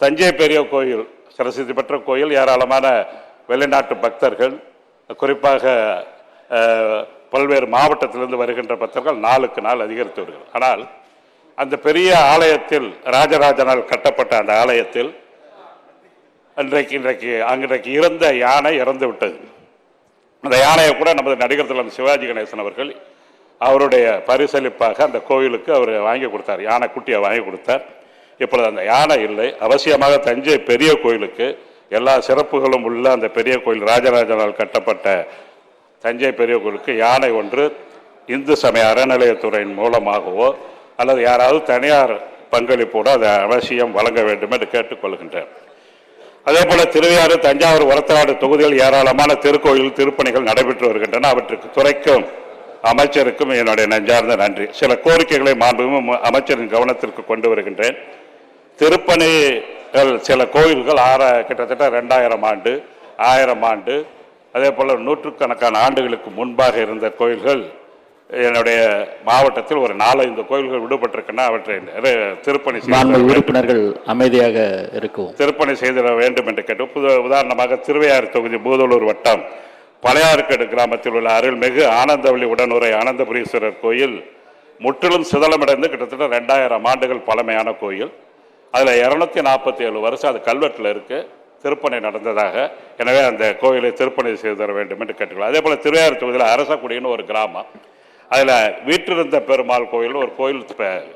தஞ்சை பெரிய கோயில் பிரசித்தி பெற்ற கோயில் ஏராளமான வெளிநாட்டு பக்தர்கள் குறிப்பாக பல்வேறு மாவட்டத்திலிருந்து வருகின்ற பக்தர்கள் நாளுக்கு நாள் அதிகரித்து வருகிறது ஆனால் அந்த பெரிய ஆலயத்தில் ராஜராஜனால் கட்டப்பட்ட அந்த ஆலயத்தில் இன்றைக்கு இன்றைக்கு அன்றைக்கு இருந்த யானை இறந்து விட்டது. அந்த யானையை கூட நமது நடிகர் திலகம் சிவாஜி கணேசன் அவர்கள் அவருடைய பரிசளிப்பாக அந்த கோயிலுக்கு அவர் வாங்கி கொடுத்தார். யானை குட்டியை வாங்கி கொடுத்தார். இப்பொழுது அந்த யானை இல்லை. அவசியமாக தஞ்சை பெரிய கோயிலுக்கு எல்லா சிறப்புகளும் உள்ள அந்த பெரிய கோயில் ராஜராஜனால் கட்டப்பட்ட தஞ்சை பெரிய கோயிலுக்கு யானை ஒன்று இந்து சமய அறநிலையத்துறையின் மூலமாகவோ அல்லது யாராவது தனியார் பங்களிப்போடு அதை அவசியம் வழங்க வேண்டும் என்று கேட்டுக்கொள்கின்றேன் அதே போல் திருவையாறு தஞ்சாவூர் வரத்தநாடு தொகுதியில் ஏராளமான திருக்கோயில் திருப்பணிகள் நடைபெற்று வருகின்றன. அவற்றுக்கு துறைக்கும் அமைச்சருக்கும் என்னுடைய நெஞ்சார்ந்த நன்றி. சில கோரிக்கைகளை மாண்புமிகு அமைச்சரின் கவனத்திற்கு கொண்டு வருகின்றேன். திருப்பணிகள் சில கோயில்கள் ஆற கிட்டத்தட்ட ரெண்டாயிரம் ஆண்டு ஆயிரம் ஆண்டு. அதே போல் நூற்றுக்கணக்கான ஆண்டுகளுக்கு முன்பாக இருந்த கோயில்கள் என்னுடைய மாவட்டத்தில் ஒரு நாலஞ்சு கோயில்கள் விடுபட்டிருக்கின்றன அவற்றை திருப்பணி. உறுப்பினர்கள் அமைதியாக இருக்கவும் திருப்பணி செய்திட வேண்டும் என்று கேட்டு புது உதாரணமாக திருவையாறு தொகுதி பூதலூர் வட்டம் பழையாறுக்கடு கிராமத்தில் உள்ள அருள்மிகு ஆனந்தவள்ளி உடனுரை ஆனந்தபுரீஸ்வரர் கோயில் முற்றிலும் சிதலமடைந்து கிட்டத்தட்ட ரெண்டாயிரம் ஆண்டுகள் பழமையான கோயில். அதில் இரநூத்தி நாற்பத்தி ஏழு வருஷம் அது கல்வெட்டில் இருக்குது திருப்பணி நடந்ததாக. எனவே அந்த கோயிலை திருப்பணி செய்து தர வேண்டும் என்று கேட்டுக்கலாம் அதே போல் திருவையாறு தொகுதியில் அரசக்குடின்னு ஒரு கிராமம். அதில் வீற்றிருந்த பெருமாள் கோயில் ஒரு கோயில்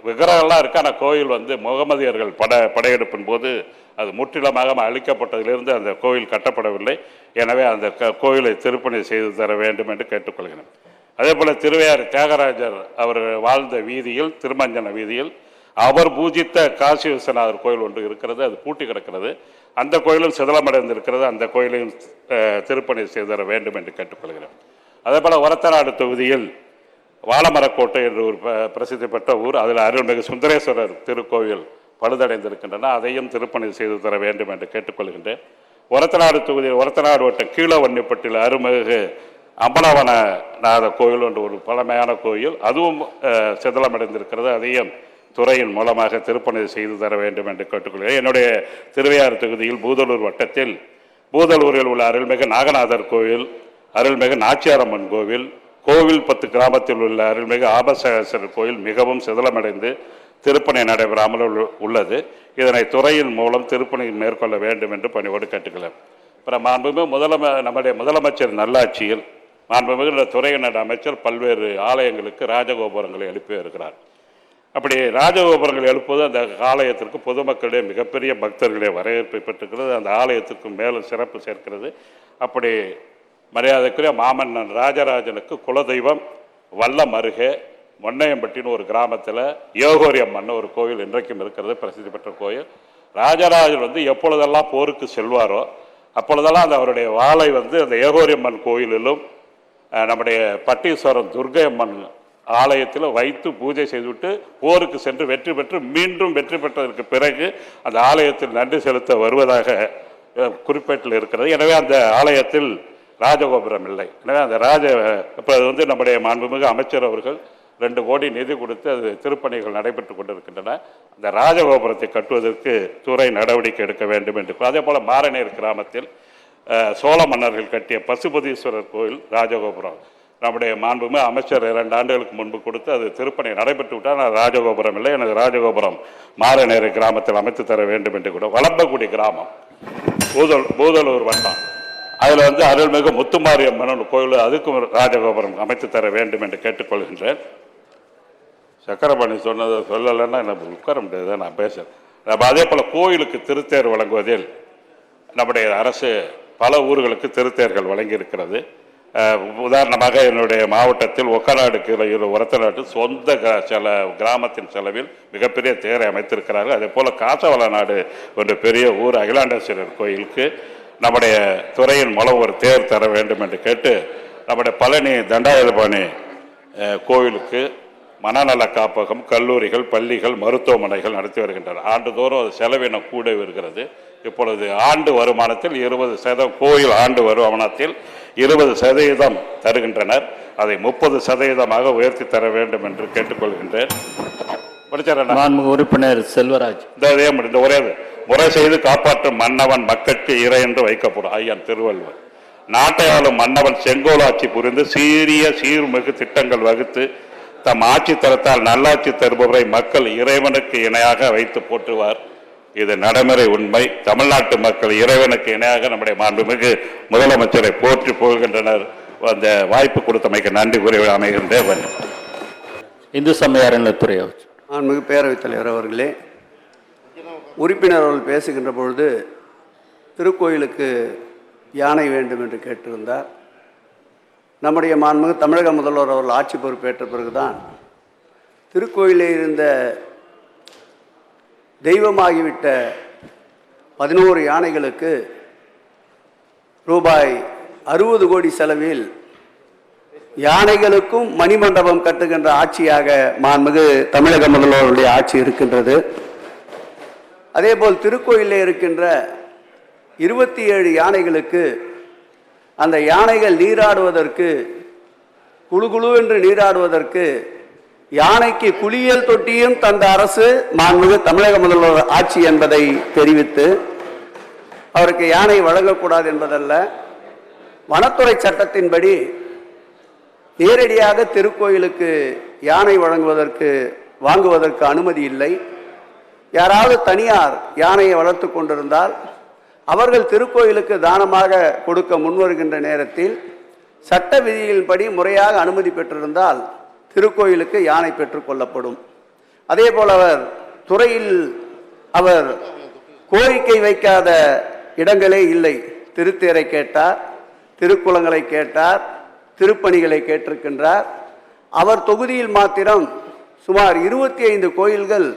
விக்கிரகம்லாம் இருக்குது ஆனால் கோயில் வந்து முகமதியர்கள் பட படையெடுப்பின் போது அது முற்றிலுமாக அழிக்கப்பட்டதிலிருந்து அந்த கோயில் கட்டப்படவில்லை. எனவே அந்த க- கோயிலை திருப்பணி செய்து தர வேண்டும் என்று கேட்டுக்கொள்கிறேன். அதே போல் திருவையாறு தியாகராஜர் அவர் வாழ்ந்த வீதியில் திருமஞ்சன வீதியில் அவர் பூஜித்த காசி விஸ்வநாதர் கோயில் ஒன்று இருக்கிறது அது பூட்டி கிடக்கிறது. அந்த கோயிலும் சிதலமடைந்திருக்கிறது. அந்த கோயிலையும் திருப்பணி செய்து தர வேண்டும் என்று கேட்டுக்கொள்கிறேன். அதே போல் ஒரத்தநாடு தொகுதியில் வாழமரக்கோட்டை என்று ஒரு ப- பிரசித்தி பெற்ற ஊர் அதில் அருள்மிகு சுந்தரேஸ்வரர் திருக்கோவில் பழுதடைந்திருக்கின்றன. அதையும் திருப்பணி செய்து தர வேண்டும் என்று கேட்டுக்கொள்கின்றேன். ஒரத்தநாடு தொகுதியில் ஒரத்தநாடு வட்டம் கீழவன்னிப்பட்டில் அருள்மிகு அம்பலவனநாத கோயில் என்று ஒரு பழமையான கோயில். அதுவும் சிதலமடைந்திருக்கிறது. அதையும் துறையின் மூலமாக திருப்பணி செய்து தர வேண்டும் என்று கேட்டுக்கொள்கிறேன். என்னுடைய திருவையாறு தொகுதியில் பூதலூர் வட்டத்தில் பூதலூரில் உள்ள அருள்மிகு நாகநாதர் கோவில் அருள்மிகு நாச்சியாரம்மன் கோவில் கோவில் பத்து கிராமத்தில் உள்ள அருள்மிகு ஆபசேஸ்வரர் கோயில் மிகவும் சிதலமடைந்து திருப்பணி நடைபெறாமல் உள்ளது. இதனை துறையின் மூலம் திருப்பணி மேற்கொள்ள வேண்டும் என்று பணியோடு கேட்டுக்கிறேன் அப்புறம் மாண்புமிகு முதலம நம்முடைய முதலமைச்சர் நல்லாட்சியில் மாண்புமிகு துறையினர் அமைச்சர் பல்வேறு ஆலயங்களுக்கு ராஜகோபுரங்களை எழுப்பி வருகிறார் அப்படி ராஜகோபுரங்கள் எழுப்புவது அந்த ஆலயத்திற்கு பொதுமக்களிடையே மிகப்பெரிய பக்தர்களுடைய வரவேற்பை பெற்றுக்கிறது. அந்த ஆலயத்திற்கு மேலும் சிறப்பு சேர்க்கிறது. அப்படி மரியாதைக்குரிய மாமன்னன் ராஜராஜனுக்கு குலதெய்வம் வல்லம் அருகே மொன்னையம்பட்டின்னு ஒரு கிராமத்தில் யோகோரி அம்மன் ஒரு கோயில் இன்றைக்கும் இருக்கிறது பிரசித்தி பெற்ற கோயில். ராஜராஜன் வந்து எப்பொழுதெல்லாம் போருக்கு செல்வாரோ அப்பொழுதெல்லாம் அந்த அவருடைய வாளை வந்து அந்த ஏகோரி அம்மன் கோயிலிலும் நம்முடைய பட்டீஸ்வரம் துர்க்கை அம்மன் ஆலயத்தில் வைத்து பூஜை செய்துவிட்டு போருக்கு சென்று வெற்றி பெற்று மீண்டும் வெற்றி பெற்றதற்கு பிறகு அந்த ஆலயத்தில் நன்றி செலுத்த வருவதாக அஹ், குறிப்பேட்டில் இருக்கிறது. எனவே அந்த ஆலயத்தில் ராஜகோபுரம் இல்லை. எனவே அந்த ராஜ இப்போ அது வந்து நம்முடைய மாண்புமிகு அமைச்சர் அவர்கள் ரெண்டு கோடி நிதி கொடுத்து அது திருப்பணிகள் நடைபெற்று கொண்டிருக்கின்றன. அந்த ராஜகோபுரத்தை கட்டுவதற்கு துறை நடவடிக்கை எடுக்க வேண்டும் என்று அதே போல் மாரநேர் கிராமத்தில் சோழ மன்னர்கள் கட்டிய பசுபதீஸ்வரர் கோயில் ராஜகோபுரம். நம்முடைய மாண்புமே அமைச்சர் இரண்டு ஆண்டுகளுக்கு முன்பு கொடுத்து அது திருப்பணி நடைபெற்று விட்டால் நான் ராஜகோபுரம் இல்லை எனக்கு ராஜகோபுரம் மாரநேரு கிராமத்தில் அமைத்து தர வேண்டும் என்று கூட வளம்பக்குடி கிராமம் பூதல் பூதலூர் வட்டம். அதில் வந்து அருள்மிகு முத்துமாரியம்மன் கோயில் அதுக்கும் ராஜகோபுரம் அமைத்து தர வேண்டும் என்று கேட்டுக்கொள்கின்றேன். சக்கரபாணி சொன்னதை சொல்லலைன்னா எனக்கு உட்கார முடியாது நான் பேசுகிறேன் நம்ம அதே போல் கோயிலுக்கு திருத்தேர் வழங்குவதில் நம்முடைய அரசு பல ஊர்களுக்கு திருத்தேர்கள் வழங்கியிருக்கிறது. உதாரணமாக என்னுடைய மாவட்டத்தில் ஒக்கநாடு கீழே உரத்தநாட்டு சொந்த க- செல கிராமத்தின் செலவில் மிகப்பெரிய தேரை அமைத்திருக்கிறார்கள். அதே போல் காசவள நாடு என்ற பெரிய ஊர் அகிலாண்டேஸ்வரர் கோயிலுக்கு நம்முடைய துறையின் மூலம் ஒரு தேர் தர வேண்டும் என்று கேட்டு நம்முடைய பழனி தண்டாயுதபாணி கோவிலுக்கு மனநல காப்பகம் கல்லூரிகள் பள்ளிகள் மருத்துவமனைகள் நடத்தி வருகின்றன ஆண்டுதோறும் அது செலவினம் கூட வருகிறது. இப்பொழுது ஆண்டு வருமானத்தில் இருபது சதவீதம் கோயில் ஆண்டு வருமானத்தில் இருபது சதவீதம் தருகின்றனர். அதை முப்பது சதவீதமாக உயர்த்தி தர வேண்டும் என்று கேட்டுக்கொள்கின்றேன். படிச்சாரண்ணா மாண்பு உறுப்பினர் செல்வராஜ். இந்த இதே இந்த ஒரே. முறை செய்து காப்பாற்றும் மன்னவன் மக்கட்கு இறை என்று வைக்கப்படும் ஐயன் திருவள்ளுவர். நாட்டை ஆளும் மன்னவன் செங்கோலாட்சி புரிந்து சீரிய சீர்மிகு திட்டங்கள் வகுத்து தம் ஆட்சி தரத்தால் நல்லாட்சி தருபவரை மக்கள் இறைவனுக்கு இணையாக வைத்து போற்றுவார். இது நடைமுறை உண்மை. தமிழ்நாட்டு மக்கள் இறைவனுக்கு இணையாக நம்முடைய மாண்புமிகு முதலமைச்சரை போற்றி போகின்றனர் அந்த வாய்ப்பு கொடுத்தமைக்கு நன்றி கூறி அமைகின்றேன் இந்து சமய அறநிலைத்துறை மாண்புமிகு பேரவைத் தலைவர் அவர்களே உறுப்பினர் அவர்கள் பேசுகின்ற பொழுது திருக்கோயிலுக்கு யானை வேண்டும் என்று கேட்டிருந்தார். நம்முடைய மாண்புமிகு தமிழக முதல்வர் அவர்கள் ஆட்சி பொறுப்பேற்ற பிறகுதான் திருக்கோயிலே இருந்த தெய்வமாகிவிட்ட பதினோரு யானைகளுக்கு ரூபாய் அறுபது கோடி செலவில் யானைகளுக்கும் மணிமண்டபம் கட்டுகின்ற ஆட்சியாக மாண்புமிகு தமிழக முதல்வருடைய ஆட்சி இருக்கின்றது. அதேபோல் திருக்கோயிலில் இருக்கின்ற இருபத்தி ஏழு யானைகளுக்கு அந்த யானைகள் நீராடுவதற்கு குழு குழு என்று நீராடுவதற்கு யானைக்கு குளியல் தொட்டியும் தந்த அரசு மாண்புமிகு தமிழக முதல்வர் ஆட்சி என்பதை தெரிவித்து அவருக்கு யானை வழங்கக்கூடாது என்பதல்ல. வனத்துறை சட்டத்தின்படி நேரடியாக திருக்கோயிலுக்கு யானை வழங்குவதற்கு வாங்குவதற்கு அனுமதி இல்லை. யாராவது தனியார் யானையை வளர்த்து கொண்டிருந்தால் அவர்கள் திருக்கோயிலுக்கு தானமாக கொடுக்க முன்வருகின்ற நேரத்தில் சட்ட விதியின்படி முறையாக அனுமதி பெற்றிருந்தால் திருக்கோயிலுக்கு யானை பெற்றுக்கொள்ளப்படும் அதே போல் அவர் துறையில் அவர் கோரிக்கை வைக்காத இடங்களே இல்லை. திருத்தேரை கேட்டார் திருக்குளங்களை கேட்டார் திருப்பணிகளை கேட்டிருக்கின்றார். அவர் தொகுதியில் மாத்திரம் சுமார் இருபத்தி ஐந்து கோயில்கள்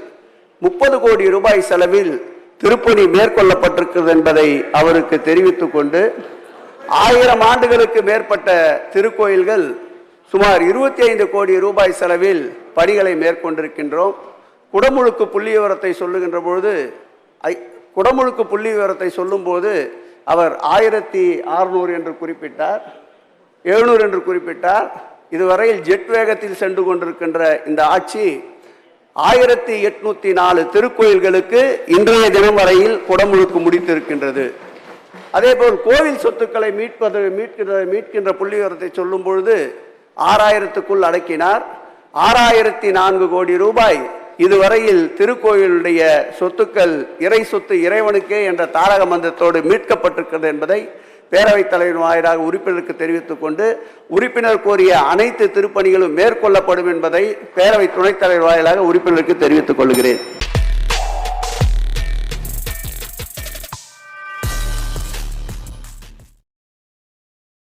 முப்பது கோடி ரூபாய் செலவில் திருப்பணி மேற்கொள்ளப்பட்டிருக்கிறது என்பதை அவருக்கு தெரிவித்துக் கொண்டு ஆயிரம் ஆண்டுகளுக்கு மேற்பட்ட திருக்கோயில்கள் சுமார் இருபத்தி ஐந்து கோடி ரூபாய் செலவில் பணிகளை மேற்கொண்டிருக்கின்றோம். குடமுழுக்கு புள்ளி விவரத்தை சொல்லுகின்ற பொழுது ஐ- குடமுழுக்கு புள்ளி விவரத்தை சொல்லும்போது அவர் ஆயிரத்தி அறுநூறு என்று குறிப்பிட்டார் எழுநூறு என்று குறிப்பிட்டார். இதுவரையில் ஜெட் வேகத்தில் சென்று கொண்டிருக்கின்ற இந்த ஆட்சி ஆயிரத்தி எட்நூத்தி நாலு திருக்கோயில்களுக்கு இன்றைய தினம் வரையில் குடமுழுக்கு முடித்திருக்கின்றது. அதேபோல் கோவில் சொத்துக்களை மீட்பது மீட்கின்ற மீட்கின்ற புள்ளி விவரத்தை சொல்லும் பொழுது ஆறாயிரத்துக்குள் அடக்கினார். ஆறாயிரத்தி நான்கு கோடி ரூபாய் இதுவரையில் திருக்கோயிலுடைய சொத்துக்கள் இறை சொத்து இறைவனுக்கே என்ற தாரக மந்திரத்தோடு மீட்கப்பட்டிருக்கிறது என்பதை பேரவைத் தலைவர் வாயிலாக உறுப்பினருக்கு தெரிவித்துக் கொண்டு உறுப்பினர் கோரிய அனைத்து திருப்பணிகளும் மேற்கொள்ளப்படும் என்பதை பேரவை துணைத் தலைவர் வாயிலாக உறுப்பினருக்கு தெரிவித்துக் கொள்கிறேன்.